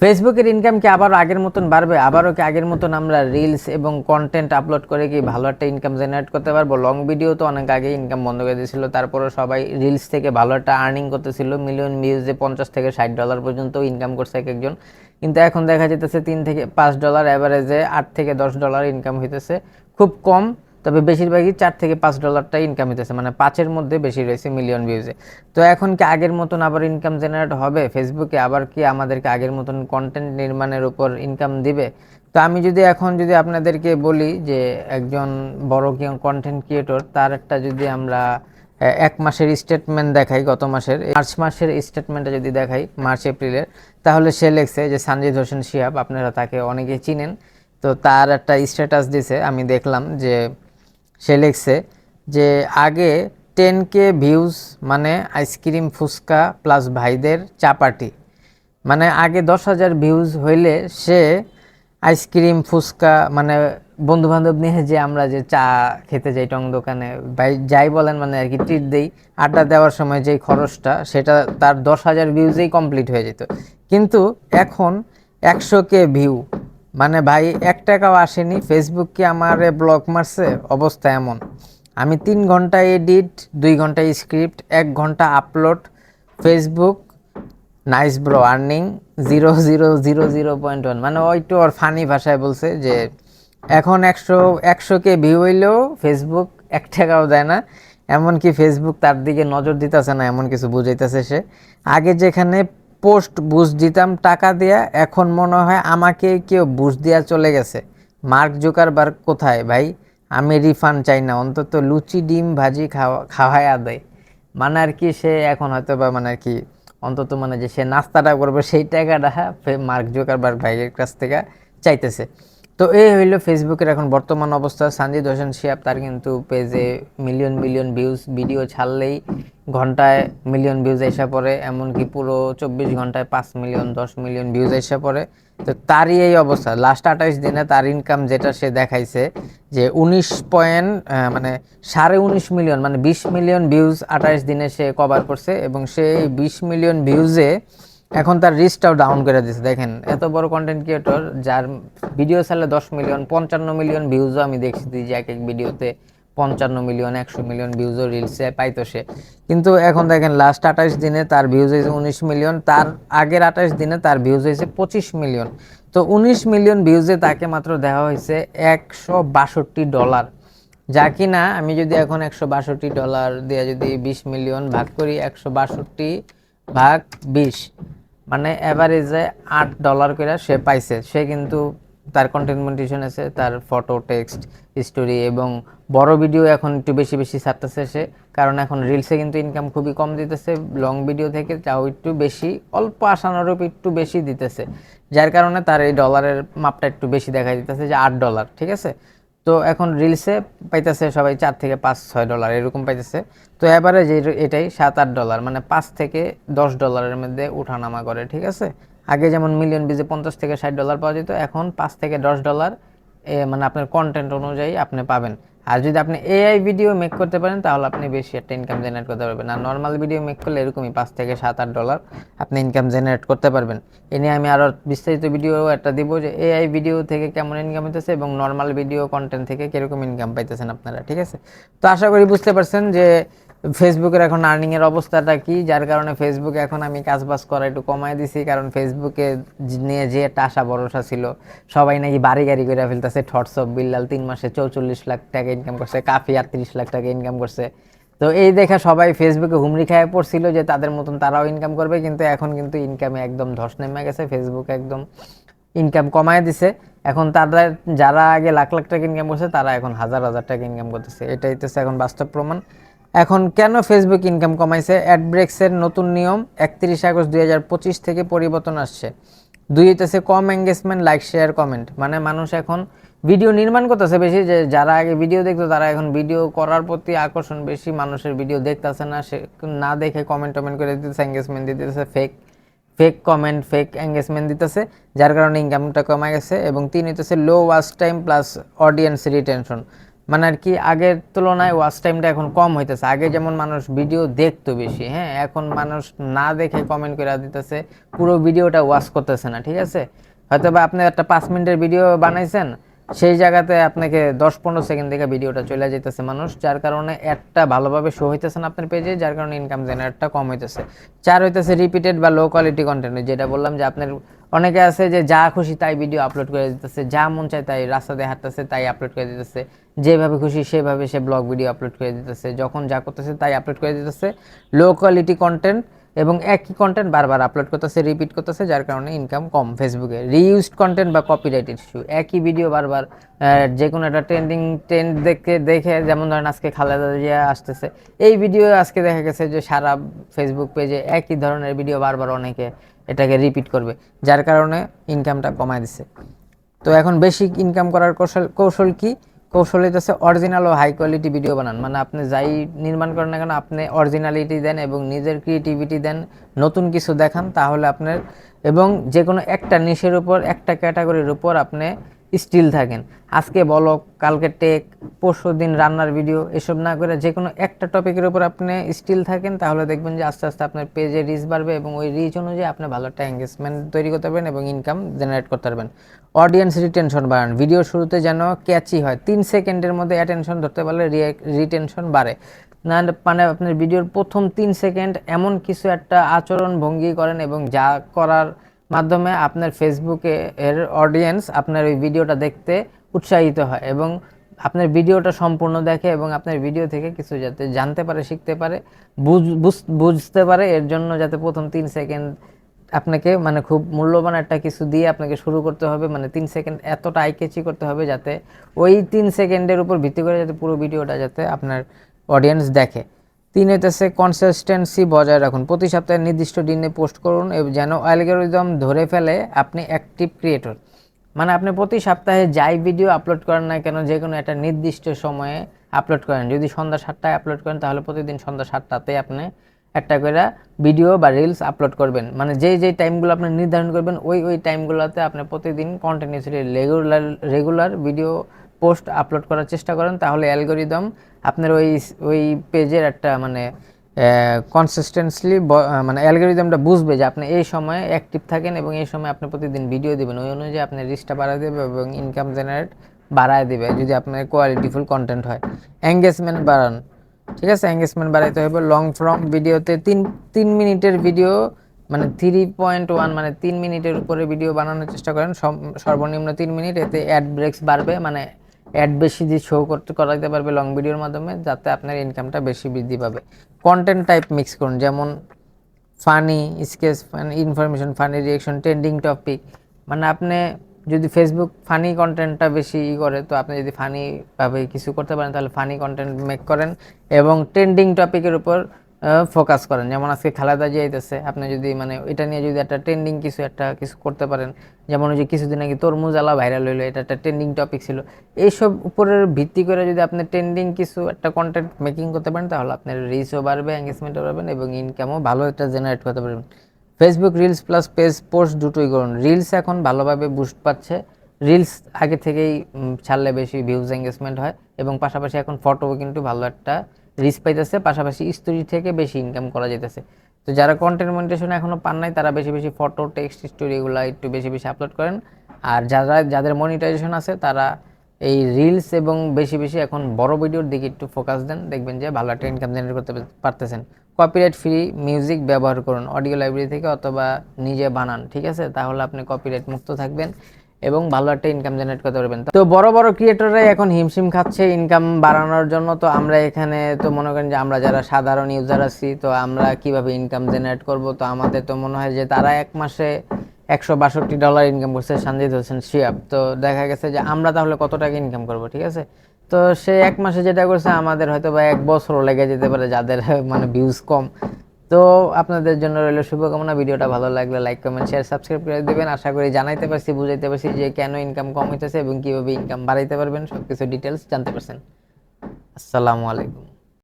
ফেসবুকের ইনকাম কি আবার আগের মতন বাড়বে? আবারও কি আগের মতন আমরা রিলস এবং কন্টেন্ট আপলোড করে কি ভালো একটা ইনকাম জেনারেট করতে পারব? লং ভিডিও তো অনেক আগে ইনকাম বন্ধ করে দিয়েছিল। তারপরে সবাই রিলস থেকে ভালো একটা আর্নিং করতেছিল। মিলিয়ন ভিউজে পঞ্চাশ থেকে ষাট ডলার পর্যন্ত ইনকাম করছে এক একজন। কিন্তু এখন দেখা যেতেছে তিন থেকে পাঁচ ডলার অ্যাভারেজে আট থেকে দশ ডলার ইনকাম হইতেছে। খুব কম। তবে বেশিরভাগই চার থেকে পাঁচ ডলারটা ইনকাম হইতেছে মানে পাঁচের মধ্যে বেশি রয়েছে মিলিয়ন ভিউজে তো এখন কি আগের মতন আবার ইনকাম জেনারেট হবে? ফেসবুকে আবার কি আমাদেরকে আগের মতন কন্টেন্ট নির্মাণের উপর ইনকাম দিবে? তো আমি যদি এখন যদি আপনাদেরকে বলি যে একজন বড় কন্টেন্ট ক্রিয়েটর তার একটা যদি আমরা এক মাসের স্টেটমেন্ট দেখাই গত মাসের, মার্চ মাসের স্টেটমেন্টটা যদি দেখাই, মার্চ, এপ্রিলের, তাহলে সে লেখছে যে সানজিদ হোসেন শিহাব, আপনারা তাকে অনেকে চিনেন। তো তার একটা স্ট্যাটাস দিছে, আমি দেখলাম যে সে লিখছে যে আগে টেন কে ভিউজ মানে আইসক্রিম ফুচকা প্লাস ভাইদের চাপাটি। মানে আগে দশ হাজার ভিউজ হইলে সে আইসক্রিম ফুচকা মানে বন্ধু বান্ধব নিয়ে যে আমরা যে চা খেতে যাই টং দোকানে, ভাই যাই বলেন মানে আর কি ট্রিট দেই, আড্ডা দেওয়ার সময় যেই খরচটা সেটা তার দশ হাজার ভিউজেই কমপ্লিট হয়ে যেত। কিন্তু এখন একশো কে ভিউ মানে ভাই, এক টাকাও আসেনি। ফেসবুক কি আমারে ব্লক মারছে? অবস্থা এমন। আমি তিন ঘণ্টা এডিট দুই ঘণ্টা স্ক্রিপ্ট এক ঘণ্টা upload Facebook nice bro earning zero zero zero zero point one মানে ওইটু ওর ফানি ভাষায় বলছে যে, এখন একশো একশোকে ভিউ হইলেও ফেসবুক এক টাকাও দেয় না। এমনকি ফেসবুক তার দিকে নজর দিতেছে না, এমন কিছু বুঝাইতেছে সে। আগে যেখানে পোস্ট বুঝ দিতাম টাকা দেয়া, এখন মনে হয় আমাকে কেউ বুঝ দেওয়া চলে গেছে। মার্ক জোকারবার্গ কোথায় ভাই? আমি রিফান্ড চাই না, অন্তত লুচি, ডিম, ভাজি খাওয়া খাওয়ায় আদে মানে আর কি সে এখন হয়তো বা মানে আর কি, অন্তত মানে যে সে নাস্তাটা করবে, সেই টাকাটা মার্ক বার ভাইয়ের কাছ থেকে চাইতেছে। তো এই হইল ফেসবুকের এখন বর্তমান অবস্থা। সানজিদ হোসেন শিয়াব, তার কিন্তু পেজে মিলিয়ন মিলিয়ন ভিউজ ভিডিও ছাড়লেই ঘন্টায় মিলিয়ন ভিউজ এসে পড়ে, এমনকি পুরো চব্বিশ ঘন্টায় পাঁচ মিলিয়ন দশ মিলিয়ন ভিউজ এসে পড়ে। তো তারই এই অবস্থা। লাস্ট আঠাইশ দিনে তার ইনকাম যেটা সে দেখাইছে যে উনিশ পয়েন্ট মানে সাড়ে উনিশ মিলিয়ন মানে বিশ মিলিয়ন ভিউজ আঠাইশ দিনে সে কভার করছে এবং সে এই বিশ মিলিয়ন ভিউজে এখন তার রিচটাও ডাউন করে দিচ্ছে দেখেন, এত বড় কন্টেন্ট ক্রিয়েটর যার ভিডিও ছাড়লে দশ মিলিয়ন পঞ্চান্ন মিলিয়ন ভিউজও আমি দেখছি যে এক এক ভিডিওতে পঞ্চান্ন মিলিয়ন একশো মিলিয়ন ভিউজও রিলসে পাইতো সে। কিন্তু এখন দেখেন লাস্ট আঠাশ দিনে তার ভিউজ হয়েছে উনিশ মিলিয়ন তার আগের আঠাশ দিনে তার ভিউজ হয়েছে পঁচিশ মিলিয়ন তো উনিশ মিলিয়ন ভিউজে তাকে মাত্র দেওয়া হয়েছে একশো বাষট্টি ডলার যা কিনা আমি যদি এখন একশো বাষট্টি ডলার দিয়ে যদি বিশ মিলিয়ন ভাগ করি, একশো বাষট্টি ভাগ বিশ। মানে অ্যাভারেজে আট ডলার করে সে পাইছে। সে কিন্তু তার কন্টেন্ট আছে, তার ফটো টেক্সট স্টোরি এবং বড় ভিডিও এখন একটু বেশি বেশি ছাড়তেছে সে। কারণ এখন রিলসে কিন্তু ইনকাম খুবই কম দিতেছে লং ভিডিও থেকে তাও একটু বেশি, অল্প আশানুরূপ একটু বেশি দিতেছে। যার কারণে তার এই ডলারের মাপটা একটু বেশি দেখা দিতেছে যে আট ডলার ঠিক আছে? তো এখন রিলসে পাইতেছে সবাই চার থেকে পাঁচ, ছয় ডলার এরকম পাইতেছে। তো যে এটাই সাত, আট ডলার মানে পাঁচ থেকে দশ ডলারের মধ্যে উঠানামা করে, ঠিক আছে? আগে যেমন মিলিয়ন বিজে পঞ্চাশ থেকে ষাট ডলার পাওয়া যেত, এখন পাঁচ থেকে দশ ডলার মানে আপনার কন্টেন্ট অনুযায়ী আপনি পাবেন। আর যদি আপনি এআই ভিডিও মেক করতে পারেন, তাহলে আপনি বেশি একটা ইনকাম জেনারেট করতে পারবেন। আর নর্মাল ভিডিও মেক করলে এরকমই পাঁচ থেকে সাত, আট ডলার আপনি ইনকাম জেনারেট করতে পারবেন। এ নিয়ে আমি আরও বিস্তারিত ভিডিও একটা দিব যে এআই ভিডিও থেকে কেমন ইনকাম হইতেছে এবং নর্মাল ভিডিও কন্টেন্ট থেকে কীরকম ইনকাম পাইতেছেন আপনারা, ঠিক আছে? তো আশা করি বুঝতে পারছেন যে ফেসবুকের এখন আর্নিং এর অবস্থাটা কি? যার কারণে ফেসবুকে এখন আমি কাজ বাজ করা একটু কমাই দিছি, কারণ ফেসবুকে নিয়ে যে একটা আশা ভরসা ছিল, সবাই নাকি বাড়ি গাড়ি করে ফেলতেছে। থটসঅপ বিল্লাল তিন মাসে চৌচল্লিশ লাখ টাকা ইনকাম করছে কাফি আটত্রিশ লাখ টাকা ইনকাম করছে। তো এই দেখে সবাই ফেসবুকে হুমড়ি খায় পড়ছিল যে তাদের মতন তারাও ইনকাম করবে, কিন্তু এখন কিন্তু ইনকামে একদম ধস নেমে গেছে। ফেসবুক একদম ইনকাম কমায় দিছে। এখন তাদের যারা আগে লাখ লাখ টাকা ইনকাম করছে, তারা এখন হাজার হাজার টাকা ইনকাম করতেছে। এটাই হচ্ছে এখন বাস্তব প্রমাণ। এখন কেন ফেসবুক ইনকাম কমাইছে? অ্যাডব্রেক্সের নতুন নিয়ম একত্রিশ আগস্ট দুই থেকে পরিবর্তন আসছে। দুই হইতেছে কম এঙ্গেজমেন্ট লাইক শেয়ার কমেন্ট মানে মানুষ এখন ভিডিও নির্মাণ করতেছে বেশি, যে যারা আগে ভিডিও দেখতো, তারা এখন ভিডিও করার প্রতি আকর্ষণ বেশি, মানুষের ভিডিও দেখতেছে না, সে না দেখে কমেন্ট টমেন্ট করে দিতেছে এঙ্গেজমেন্ট দিতেছে fake fake comment fake engagement দিতেছে, যার কারণে ইনকামটা কমে গেছে। এবং তিন হইতেছে low watch time plus audience retention মানে আর কি আগের তুলনায় ওয়াচ টাইমটা এখন কম হইতেছে। আগে যেমন মানুষ ভিডিও দেখতো বেশি হ্যাঁ? এখন মানুষ না দেখে কমেন্ট করে দিতেছে পুরো ভিডিওটা ওয়াচ করতেছে না ঠিক আছে? হয়তো বা আপনি একটা পাঁচ মিনিটের ভিডিও বানাইছেন সেই জায়গাতে আপনাকে দশ পনেরো সেকেন্ড থেকে ভিডিওটা চলে যেতেছে মানুষ, যার কারণে একটা ভালোভাবে শো হইতেছে না আপনার পেজে যার কারণে ইনকাম জেনারেটটা কম হইতেছে। চার হইতেছে রিপিটেড বা লো কোয়ালিটি কন্টেন্ট যেটা বললাম যে আপনার অনেকে আছে যে যা খুশি তাই ভিডিও আপলোড করে দিতেছে, যা মন চায় তাই রাস্তা দিয়ে হাঁটতেছে তাই আপলোড করে দিতেছে, যেভাবে খুশি সেভাবে সে ব্লগ ভিডিও আপলোড করে দিতেছে, যখন যা করতেছে তাই আপলোড করে দিতেছে। লো কোয়ালিটি কন্টেন্ট এবং একই কন্টেন্ট বারবার আপলোড করতেছে রিপিট করতেছে, যার কারণে ইনকাম কম। ফেসবুকে রিইউজড কন্টেন্ট বা কপিরাইট ইস্যু একই ভিডিও বারবার যে কোনো একটা ট্রেন্ডিং ট্রেন্ড দেখে দেখে, যেমন ধরেন আজকে খালেদা জিয়া আসতেছে, এই ভিডিও আজকে দেখা গেছে যে সারা ফেসবুক পেজে একই ধরনের ভিডিও বারবার অনেকে এটাকে রিপিট করবে, যার কারণে ইনকামটা কমায় দিছে। তো এখন বেশি ইনকাম করার কৌশল কৌশল কি? কৌশল হইতেছে অরিজিনাল ও হাই কোয়ালিটি ভিডিও বানান। মানে আপনি যাই নির্মাণ করেন না কেন, আপনি অরিজিনালিটি দেন এবং নিজের ক্রিয়েটিভিটি দেন, নতুন কিছু দেখান, তাহলে আপনার এবং যে কোনো একটা নিশের উপর, একটা ক্যাটাগরির উপর আপনি স্টিল থাকেন। আজকে বলো, কালকে টেক পরশু দিন রান্নার ভিডিও এসব না করে যে কোনো একটা টপিকের উপর আপনি স্টিল থাকেন, তাহলে দেখবেন যে আস্তে আস্তে আপনার পেজে রিচ বাড়বে এবং ওই রিচ অনুযায়ী আপনি ভালো একটা এঙ্গেজমেন্ট তৈরি করতে পারবেন এবং ইনকাম জেনারেট করতে পারবেন। অডিয়েন্স রিটেনশন বাড়ান। ভিডিও শুরুতে যেন ক্যাচি হয়। তিন সেকেন্ডের মধ্যে অ্যাটেনশন ধরতে পারলে রিটেনশন বাড়ে। না মানে আপনার ভিডিওর প্রথম তিন সেকেন্ড এমন কিছু একটা আচরণ ভঙ্গি করেন এবং যা করার মাধ্যমে আপনার ফেসবুকে এর অডিয়েন্স আপনার ওই ভিডিওটা দেখতে উৎসাহিত হয় এবং আপনার ভিডিওটা সম্পূর্ণ দেখে এবং আপনার ভিডিও থেকে কিছু যাতে জানতে পারে, শিখতে পারে, বুঝ- বুঝ- বুঝতে পারে, এর জন্য যাতে প্রথম তিন সেকেন্ড আপনাকে মানে খুব মূল্যবান একটা কিছু দিয়ে আপনাকে শুরু করতে হবে। মানে তিন সেকেন্ড এতটা আইকেচি করতে হবে যাতে ওই তিন সেকেন্ডের উপর ভিত্তি করে যাতে পুরো ভিডিওটা যাতে আপনার অডিয়েন্স দেখে। তিন হইতেছে কনসিস্টেন্সি বজায় রাখুন। প্রতি সপ্তাহে নির্দিষ্ট দিনে পোস্ট করুন যেন অ্যালগোরিদম ধরে ফেলে আপনি অ্যাক্টিভ ক্রিয়েটর মানে আপনি প্রতি সপ্তাহে যাই ভিডিও আপলোড করেন না কেন যে কোনো একটা নির্দিষ্ট সময়ে আপলোড করেন। যদি সন্ধ্যা সাতটায় আপলোড করেন, তাহলে প্রতিদিন সন্ধ্যা সাতটাতে আপনি একটা করে ভিডিও বা রিলস আপলোড করবেন। মানে যেই যেই টাইমগুলো আপনি নির্ধারণ করবেন, ওই ওই টাইমগুলোতে আপনি প্রতিদিন continuously regular regular video post upload করার চেষ্টা করেন, তাহলে অ্যালগোরিদম আপনার ওই ওই পেজের একটা মানে কনসিস্টেন্সলি মানে অ্যালগোরিদমটা বুঝবে যে আপনি এই সময়ে অ্যাক্টিভ থাকেন এবং এই সময় আপনি প্রতিদিন ভিডিও দিবেন। ওই অনুযায়ী আপনার রিচটা বাড়ায় দেবে এবং ইনকাম জেনারেট বাড়ায় দেবে যদি আপনার কোয়ালিটিফুল কন্টেন্ট হয়। এঙ্গেজমেন্ট বাড়ান, ঠিক আছে? এঙ্গেজমেন্ট বাড়াইতে হবে। লং ফর্ম ভিডিওতে তিন তিন মিনিটের ভিডিও মানে থ্রি পয়েন্ট ওয়ান মানে তিন মিনিটের উপরে ভিডিও বানানোর চেষ্টা করেন। সর্বনিম্ন তিন মিনিট, এতে অ্যাড ব্রেক্স বাড়বে মানে অ্যাড বেশি দিয়ে শো করতে, করাইতে পারবে লং ভিডিওর মাধ্যমে, যাতে আপনার ইনকামটা বেশি বৃদ্ধি পাবে। কন্টেন্ট টাইপ মিক্স করুন, যেমন funny sketch funny information funny reaction trending topic মানে আপনি যদি ফেসবুক ফানি কন্টেন্টটা বেশি ই করে, তো আপনি যদি ফানিভাবে কিছু করতে পারেন, তাহলে ফানি কন্টেন্ট মেক করেন। এবং ট্রেন্ডিং টপিকের উপর ফোকাস করেন। যেমন আজকে খালেদা জিয়া আইতেছে, আপনি যদি মানে এটা নিয়ে যদি একটা ট্রেন্ডিং কিছু একটা, কিছু করতে পারেন, যেমন ওই যে কিছুদিন আগে তরমুজ আলা ভাইরাল হইল, এটা একটা ট্রেন্ডিং টপিক ছিল। এইসব উপরের ভিত্তি করে যদি আপনি ট্রেন্ডিং কিছু একটা কন্টেন্ট মেকিং করতে পারেন, তাহলে আপনার রিচও বাড়বে এঙ্গেজমেন্টও বাড়বেন এবং ইনকামও ভালো একটা জেনারেট করতে পারবেন। Facebook reels plus page post দুটোই করুন। রিলস এখন ভালোভাবে বুস্ট পাচ্ছে। রিলস আগে থেকেই ছাড়লে বেশি ভিউজ এঙ্গেজমেন্ট হয় এবং পাশাপাশি এখন ফটোও কিন্তু ভালো একটা রিচ পাইতেছে, পাশাপাশি স্টোরি থেকে বেশি ইনকাম করা যেতেছে তো যারা কন্টেন্ট মনিটেশন এখনও পান নাই, তারা বেশি বেশি ফটো টেক্সট স্টোরি এগুলো একটু বেশি বেশি আপলোড করেন। আর যারা, যাদের মনিটাইজেশন আছে, তারা এই রিলস এবং বেশি বেশি এখন বড় ভিডিওর দিকে একটু ফোকাস দেন। দেখবেন যে ভালো একটা ইনকাম জেনারেট করতে পারতেছেন। কপিরাইট ফ্রি মিউজিক ব্যবহার করুন অডিও লাইব্রেরি থেকে অথবা নিজে বানান, ঠিক আছে? তাহলে আপনি কপিরাইট মুক্ত থাকবেন। এবং ভালো একটা ইনকাম জেনারেট করতে পারবেন। তো বড় বড় ক্রিয়েটররা এখন হিমশিম খাচ্ছে ইনকাম বাড়ানোর জন্য। তো আমরা এখানে তো মনে করেন যে আমরা যারা সাধারণ ইউজার আছি, তো আমরা কীভাবে ইনকাম জেনারেট করব? তো আমাদের তো মনে হয় যে তারা এক মাসে একশো বাষট্টি ডলার ইনকাম করছে, সঞ্জিত হোসেন শিয়াব। তো দেখা গেছে যে আমরা তাহলে কত টাকা ইনকাম করব, ঠিক আছে? তো সে এক মাসে যেটা করছে, আমাদের হয়তো বা এক বছরও লেগে যেতে পারে যাদের মানে ভিউজ কম। তো আপনাদের জন্য রইল শুভকামনা। ভিডিওটা ভালো লাগলে লাইক কমেন্ট শেয়ার সাবস্ক্রাইব করে দেবেন। আশা করি জানাইতে পারছি, বুঝাইতে পারছি যে কেন ইনকাম কম হইতেছে এবং কীভাবে ইনকাম বাড়াইতে পারবেন। সব কিছু ডিটেলস জানতে পারছেন। আসসালামু আলাইকুম।